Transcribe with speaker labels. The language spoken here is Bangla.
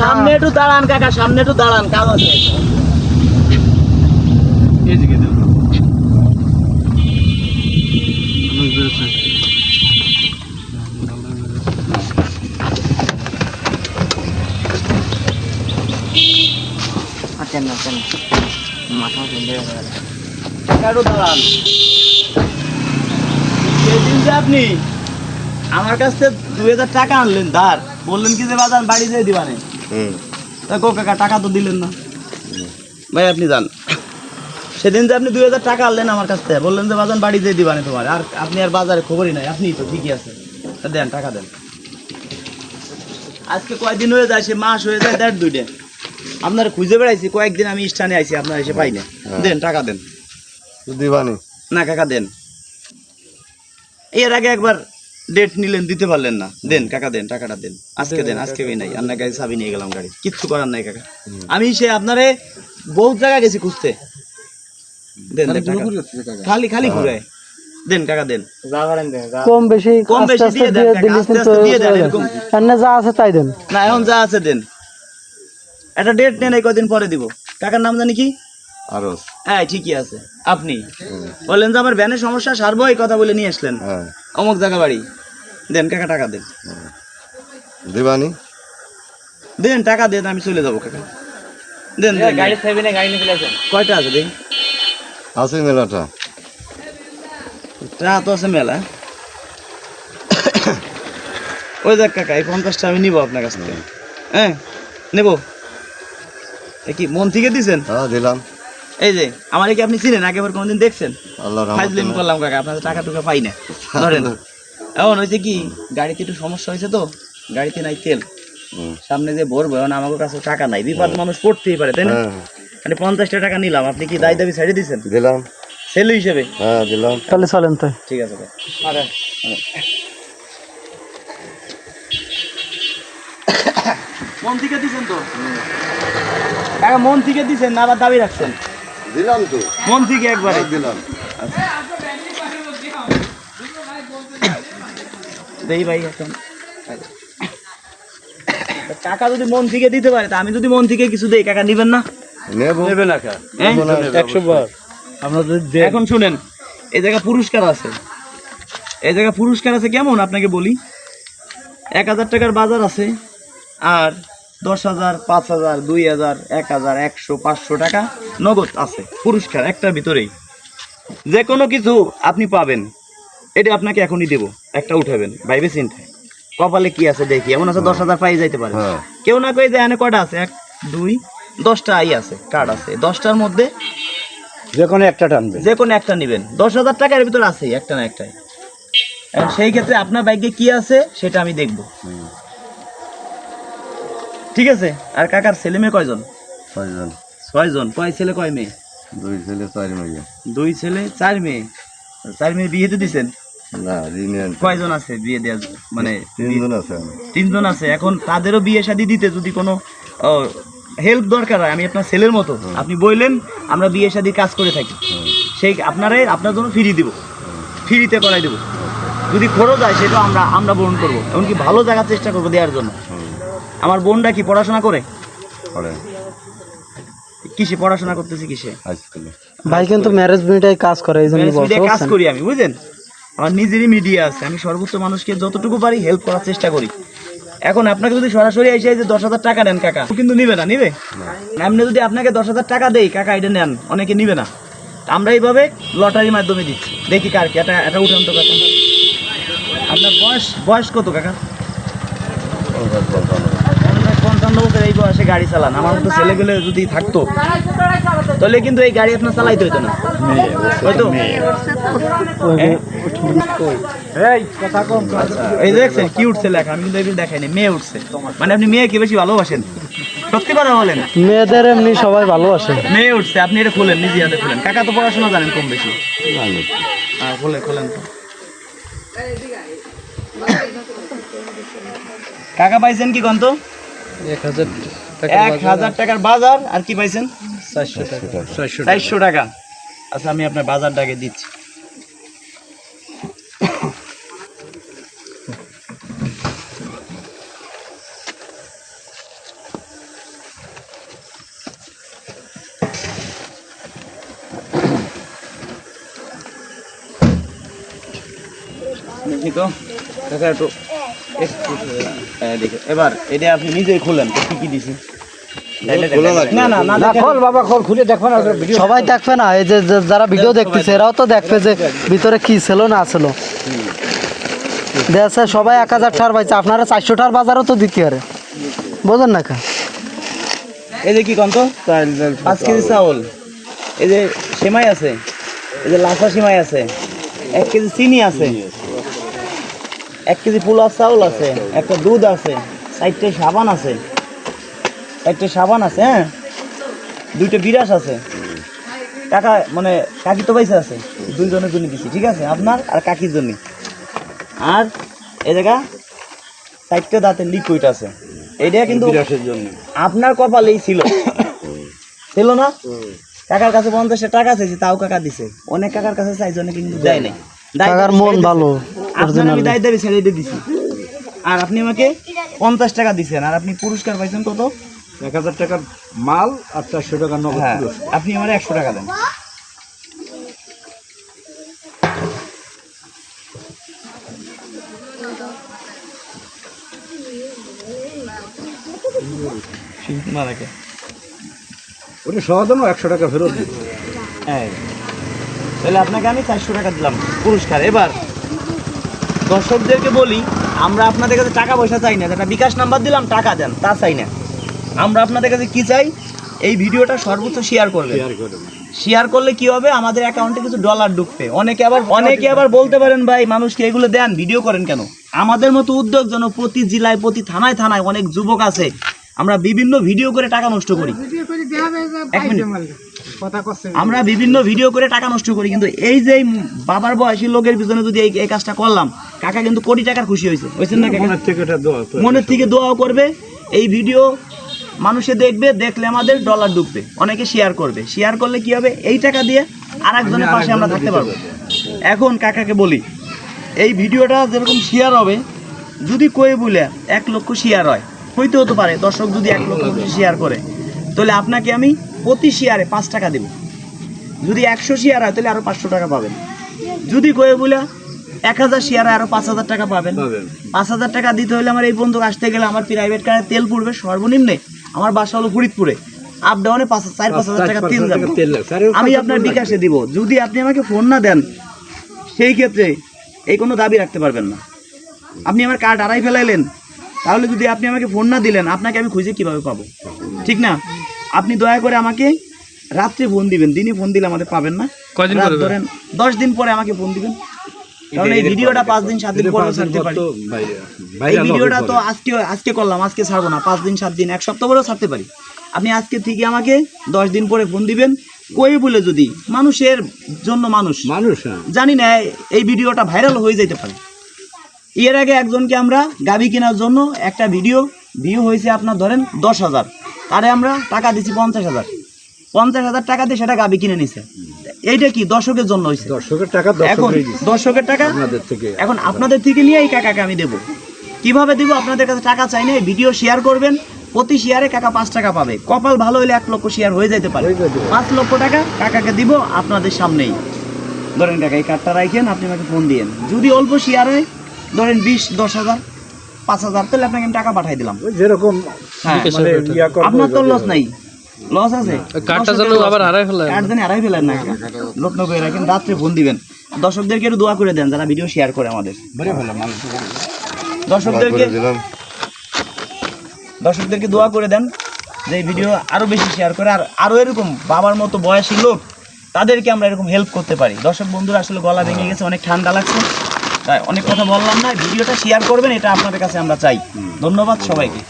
Speaker 1: সামনে একটু দাঁড়ান কাকা সামনে একটু দাঁড়ান কাজ আছে।
Speaker 2: এদিকে দাও
Speaker 1: আচ্ছা না আচ্ছা মাথা ঝুলে একটু দাঁড়ান। সেদিন যে আপনি আমার কাছ থেকে দুই হাজার টাকা আনলেন ধার বললেন কি যে বাজার বাড়ি যেয়ে দিবানে। গো কাকা টাকা তো দিলেন না। ভাই আপনি যান। সেদিন যে আপনি দুই হাজার টাকা আনলেন আমার কাছ থেকে বললেন যে বাজার বাড়ি দিয়ে দিবানে তোমার। আর আপনি আর বাজারে খবরই নাই। আপনি তো ঠিকই আছে দেন টাকা দেন। আজকে কয়দিন হয়ে যায় সে মাস হয়ে যায় দেড় দুইটা। আপনার খুঁজে বেড়াইছি কয়েকদিন আমি স্থানে আইছি আপনার এসে পাই না দেন টাকা দেন।
Speaker 3: দিবানি।
Speaker 1: না কাকা দেন। এর আগে একবার ডেট নিলেন দিতে পারলেন না। দেন কাকা দেন টাকাটা দেন। আজকে দেন আজকে ওই নাই আপনার গাড়ি চাবি নিয়ে গেলাম গাড়ি। কিচ্ছু করার নাই কাকা। আমি সে আপনারে বহুত জায়গা গেছি খুঁজতে। দেন দেন খালি খালি ঘুরে। দেন কাকা দেন।
Speaker 4: কম বেশি
Speaker 1: কম বেশি দিয়ে দেন
Speaker 4: দিয়ে
Speaker 1: এরকম।
Speaker 4: যা আছে তাই দেন।
Speaker 1: না এখন যা আছে দেন। একটা ডেট নেন এই কদিন পরে দিব। কাকার নাম জানি কি? হ্যাঁ ঠিকই আছে। আপনি। বললেন যে আমার ভ্যানের সমস্যা সারবো এই কথা বলে নিয়ে আসলেন।
Speaker 3: হ্যাঁ।
Speaker 1: অমুক জায়গা বাড়ি। দেন কাকা টাকা দেন।
Speaker 3: দিবানি?
Speaker 1: দেন টাকা দেন আমি চলে যাব কাকা। দেন দেন গাড়ি কয়টা আছে দেন?
Speaker 3: আছে মেলাটা।
Speaker 1: টা তো আছে মেলা। ওই দেখ কাকা এই পঞ্চাশটা আমি নিবো আপনার কাছ থেকে। হ্যাঁ নেব। কি মন থেকে দিছেন?
Speaker 3: হ্যাঁ দিলাম।
Speaker 1: এই যে আমার কি আপনি চিনেন? আগেবার কোনোদিন দেখছেন? ফাইজলিম করলাম কাকা আপনার টাকা টুকা পাই না। ধরেন এখন হয়েছে কি গাড়িতে একটু সমস্যা হয়েছে তো গাড়িতে নাই তেল। সামনে যে ভরবো এখন আমার কাছে টাকা নাই। বিপদ মানুষ পড়তেই পারে তাই না?
Speaker 3: হ্যাঁ।
Speaker 1: মানে পঞ্চাশটা টাকা নিলাম আপনি কি দায় দাবি ছেড়ে দিচ্ছেন
Speaker 3: দিলাম।
Speaker 1: সেল হিসেবে?
Speaker 3: হ্যাঁ দিলাম।
Speaker 4: তাহলে চলেন তো।
Speaker 1: ঠিক আছে আরে। মন থেকে দিছেন তো? কাকা মন থেকে দিছেন না আবার দাবি রাখছেন?
Speaker 3: দিলাম তো।
Speaker 1: মন থেকে একবারে।
Speaker 3: হ্যাঁ, দিলাম।
Speaker 1: দেই ভাই এখন। কাকা যদি মন থেকে দিতে পারে তা আমি যদি মন থেকে কিছু দেই কাকা নিবেন না?
Speaker 3: নেব।
Speaker 1: হ্যাঁ?
Speaker 4: একশো বার। দেন
Speaker 1: এখন শুনেন এই জায়গা পুরস্কার আছে। এই জায়গা পুরস্কার আছে কেমন? আপনাকে বলি। এক হাজার টাকার বাজার আছে আর দশ হাজার পাঁচ হাজার দুই হাজার এক হাজার একশো পাঁচশো টাকা নগদ আছে। পুরস্কার একটার ভিতরেই। যে কোনো কিছু আপনি পাবেন। এটা আপনাকে এখনই দেবো। একটা উঠাবেন। ভাইবে চিন্তায় কপালে কি আছে দেখি। এমন আছে দশ হাজার পাই যাইতে পারে।
Speaker 3: হ্যাঁ।
Speaker 1: কেউ না কই যে এখানে কটা আছে? এক দুই দশটা আই আছে কার্ড আছে। দশটার মধ্যে
Speaker 2: যে কোনো একটা টানবে
Speaker 1: যে কোনো একটা নেবেন। দশ হাজার টাকার ভিতরে আছেই একটা না একটাই। সেই ক্ষেত্রে আপনার বাইকে কি আছে সেটা আমি দেখব। ঠিক আছে? আর কাকার ছেলে মেয়ে কয়জন?
Speaker 3: ছয়জন।
Speaker 1: ছয়জন। কয় ছেলে কয় মেয়ে?
Speaker 3: দুই ছেলে চার মেয়ে।
Speaker 1: দুই ছেলে চার মেয়ে। চার মেয়ে বিয়েতে দিছেন?
Speaker 3: না
Speaker 1: কয়জন আছে বিয়ে দেওয়ার মানে
Speaker 3: তিনজন আছে
Speaker 1: তিনজন আছে। এখন তাদেরও বিয়ে শাদি দিতে যদি কোনো হেল্প দরকার হয় আমি আপনার ছেলের মতো আপনি বললেন আমরা বিয়ে শাদি কাজ করে থাকি। সেই আপনারাই আপনার জন্য ফ্রি দিব। ফ্রিতে করাই দেবো। যদি খরচ হয় সেটা আমরা আমরা বরণ করব। এমনকি ভালো জায়গা চেষ্টা করব দেওয়ার জন্য। আমার বোনটা কি পড়াশোনা করে? কিসে পড়াশোনা করতেছি কিসে?
Speaker 4: ভাই কিন্তু ম্যারেজ মিটাই কাজ করে এই জন্য
Speaker 1: কাজ করি আমি বুঝলেন? আমার নিজেরই মিডিয়া আছে আমি সর্বোচ্চ মানুষকে যতটুকু পারি হেল্প করার চেষ্টা করি। এখন আপনাকে যদি সরাসরি এসে যে দশ হাজার টাকা নেন কাকা কিন্তু নিবে না নিবে? এমনি যদি আপনাকে দশ হাজার টাকা দেই কাকা এটা নেন অনেকে নিবে না। আমরা এইভাবে লটারির মাধ্যমে দিচ্ছি। দেখি কার কি এটা এটা উঠান তো কাকা আপনার বয়স বয়স কত কাকা? বছর এই বয়সে গাড়ি চালান। আমার মতো ছেলেগুলো যদি থাকতো তাহলে কিন্তু এই গাড়ি আপনার চালাইতে হতো না। হয়তো?
Speaker 2: এই
Speaker 1: আচ্ছা, এই যে দেখছেন কি উঠছে লেখা? আমি কিন্তু দেখাইনি মেয়ে উঠছে। মানে আপনি মেয়েকে বেশি ভালোবাসেন? সত্যি কথা বলেন।
Speaker 4: মেয়েদের এমনি সবাই ভালোবাসে।
Speaker 1: মেয়ে উঠছে আপনি এটা খুলেন নিজে হাতে খুলেন। কাকা তো পড়াশোনা জানেন কম বেশি। হ্যাঁ খুলেন খুলেন তো। কাকা পাইছেন কি কন্ত
Speaker 4: এক হাজার
Speaker 1: টাকার বাজার। আর কি পাইছেন?
Speaker 4: চারশো টাকা।
Speaker 1: টাকা। আচ্ছা আমি আপনার বাজারটাকে দিচ্ছি। দেখি তো। একটু দেখে। এবার এটা আপনি নিজেই খুলেন কি কি দিছি।
Speaker 3: খোলা লাগবে।
Speaker 1: না না না
Speaker 2: না
Speaker 1: দেখেন।
Speaker 2: খোল বাবা খোল খুলে দেখো না ভিডিও
Speaker 4: সবাই দেখবে না এই যে যারা ভিডিও দেখতেছে এরাও তো দেখবে যে ভিতরে কি ছিল না ছিল। দেখছে সবাই এক হাজার টার পাইছে আপনারা চারশো টার বাজারও তো দিতে পারে। বোঝেন না কা
Speaker 1: এই যে কি কন্ত? পাঁচ কেজি চাউল। এই যে সেমাই আছে এই যে লাফা সেমাই আছে এক কেজি চিনি আছে। এক কেজি পোলাও চাউল আছে একটা দুধ আছে চারটে সাবান আছে চারটে সাবান আছে হ্যাঁ? দুইটা বিরাস আছে। কাকা মানে কাকি তো পয়সা আছে দুইজনের জন্য দিছি ঠিক আছে? আপনার আর কাকির জন্য। আর এই জায়গা চারটে দাঁতের লিকুইড আছে। এইটা কিন্তু আপনার কপালেই ছিল। ছিল না? কাকার কাছে পঞ্চাশটা টাকা চাইছি তাও কাকা দিছে। অনেক কাকার কাছে চাইছে অনেক কিন্তু দেয় নাই।
Speaker 4: কাকার মন ভালো।
Speaker 1: আপনার আমি দায় দাবি ছেড়ে দিয়ে দিছি। আর আপনি আমাকে পঞ্চাশ টাকা দিছেন আর আপনি পুরস্কার পাইছেন কত?
Speaker 2: এক হাজার টাকার মাল আর চারশো টাকার নগদ
Speaker 1: হ্যাঁ আপনি আমার একশো টাকা দেন। মারাকে
Speaker 2: ওটা সহজনও একশো টাকা ফেরত দিই
Speaker 1: হ্যাঁ তাহলে আপনাকে আমি চারশো টাকা দিলাম পুরস্কার। এবার দর্শকদেরকে বলি আমরা আপনাদের কাছে টাকা পয়সা চাই না যেটা বিকাশ নাম্বার দিলাম টাকা দেন তা চাই না। আমরা আপনাদের কাছে কি চাই এই ভিডিওটা সর্বোচ্চ শেয়ার করবেন।
Speaker 2: শেয়ার
Speaker 1: করলে কি হবে আমাদের অ্যাকাউন্টে কিছু ডলার ঢুকবে। অনেকে আবার অনেকে আবার বলতে পারেন ভাই মানুষকে এগুলো দেন ভিডিও করেন কেন? আমাদের মতো উদ্যোগ যেন প্রতি জেলায় প্রতি থানায় থানায় অনেক যুবক আছে আমরা বিভিন্ন ভিডিও করে টাকা নষ্ট করি। এক মিনিট। আমরা বিভিন্ন ভিডিও করে টাকা নষ্ট করি কিন্তু এই যে বাবার বয়সী লোকের পিছনে যদি এই এই কাজটা করলাম কাকা কিন্তু কোটি টাকার খুশি হয়েছে। হয়েছেন না কাকা?
Speaker 2: মনের থেকে
Speaker 1: দোয়াও করবে। এই ভিডিও মানুষে দেখবে দেখলে আমাদের ডলার ঢুকবে। অনেকে শেয়ার করবে। শেয়ার করলে কি হবে? এই টাকা দিয়ে আর একজনের পাশে আমরা থাকতে পারব। এখন কাকাকে বলি এই ভিডিওটা যেরকম শেয়ার হবে যদি কয়ে বলে এক লক্ষ শেয়ার হয় হইতে হতে পারে। দর্শক যদি এক লক্ষ শেয়ার করে তাহলে আপনাকে আমি প্রতি শেয়ারে পাঁচ টাকা দেব। যদি একশো শেয়ার হয় তাহলে আরও পাঁচশো টাকা পাবেন। যদি কয়ে বলে এক হাজার শেয়ার আরও পাঁচ হাজার টাকা পাবেন। পাঁচ হাজার টাকা দিতে হলে আমার এই বন্ধু আসতে গেলে আমার প্রাইভেট কারে তেল পড়বে সর্বনিম্নে। আমার বাসা হলো ফরিদপুরে। আপ ডাউনে পাঁচ চার পাঁচ হাজার টাকা তেল যাবে।
Speaker 2: আরে
Speaker 1: আমি আপনার বিকাশে দিব। যদি আপনি আমাকে ফোন না দেন সেই ক্ষেত্রে এই কোনো দাবি রাখতে পারবেন না। আপনি আমার কার্ড আড়াই ফেলাইলেন তাহলে যদি আপনি আমাকে ফোন না দিলেন আপনাকে আমি খুঁজে কীভাবে পাবো? ঠিক না? আপনি দয়া করে আমাকে রাত্রে ফোন দিবেন। দিনে ফোন দিলে আমাদের পাবেন না। ধরেন দশ দিন পরে আমাকে ফোন দিবেন। কারণ এই ভিডিওটা পাঁচ দিন সাত দিন পরে ছাড়তে
Speaker 2: পারি।
Speaker 1: এই ভিডিওটা তো আজকে আজকে করলাম আজকে ছাড়বো না। পাঁচ দিন সাত দিন এক সপ্তাহ পরেও ছাড়তে পারি। আপনি আজকে থেকে আমাকে দশ দিন পরে ফোন দিবেন। কই বলে যদি? মানুষের জন্য মানুষ।
Speaker 2: মানুষ হ্যাঁ।
Speaker 1: জানি না এই ভিডিওটা ভাইরাল হয়ে যেতে পারে। এর আগে একজনকে আমরা গাবি কেনার জন্য একটা ভিডিও ভিউ হয়েছে আপনার ধরেন দশ হাজার। তারে আমরা টাকা দিছি পঞ্চাশ হাজার। পঞ্চাশ হাজার টাকা দিয়ে সেটা গাবি কিনে নিছে। এইটা কি দর্শকের জন্য হয়েছে
Speaker 2: দর্শকের টাকা
Speaker 1: এখন দর্শকের টাকা?
Speaker 2: আপনাদের থেকে।
Speaker 1: এখন আপনাদের থেকে নিয়ে এই কাকাকে আমি দেবো। কীভাবে দিব? আপনাদের কাছে টাকা চাই না ভিডিও শেয়ার করবেন। প্রতি শেয়ারে কাকা পাঁচ টাকা পাবে। কপাল ভালো হলে এক লক্ষ শেয়ার হয়ে যেতে পারে। পাঁচ লক্ষ টাকা কাকাকে দিব আপনাদের সামনেই। ধরেন কাকা এই কার্ডটা রাখেন আপনি আমাকে ফোন দিয়েন। যদি অল্প শেয়ার হয় ধরেন বিশ দশ হাজার পাঁচ হাজার তাহলে আপনাকে আমি টাকা পাঠাই দিলাম।
Speaker 2: যেরকম
Speaker 1: হ্যাঁ।
Speaker 2: মানে
Speaker 1: আপনার তো লস নাই। লস আছে?
Speaker 4: কার্ডটা যেন আবার হারাই।
Speaker 1: কার্ড যেন হারাই ফেলেন না লোক রাখেন রাত্রে ফোন দিবেন। দর্শকদেরকে একটু দোয়া করে দেন যারা ভিডিও শেয়ার করে আমাদের। দর্শকদেরকে দর্শকদেরকে দোয়া করে দেন যে ভিডিও আরও বেশি শেয়ার করে। আর আরও এরকম বাবার মতো বয়সী লোক তাদেরকে আমরা এরকম হেল্প করতে পারি। দর্শক বন্ধুরা আসলে গলা ভেঙে গেছে অনেক ঠান্ডা লাগছে। তাই অনেক কথা বললাম না ভিডিওটা শেয়ার করবেন এটা আপনাদের কাছে আমরা চাই। ধন্যবাদ সবাইকে।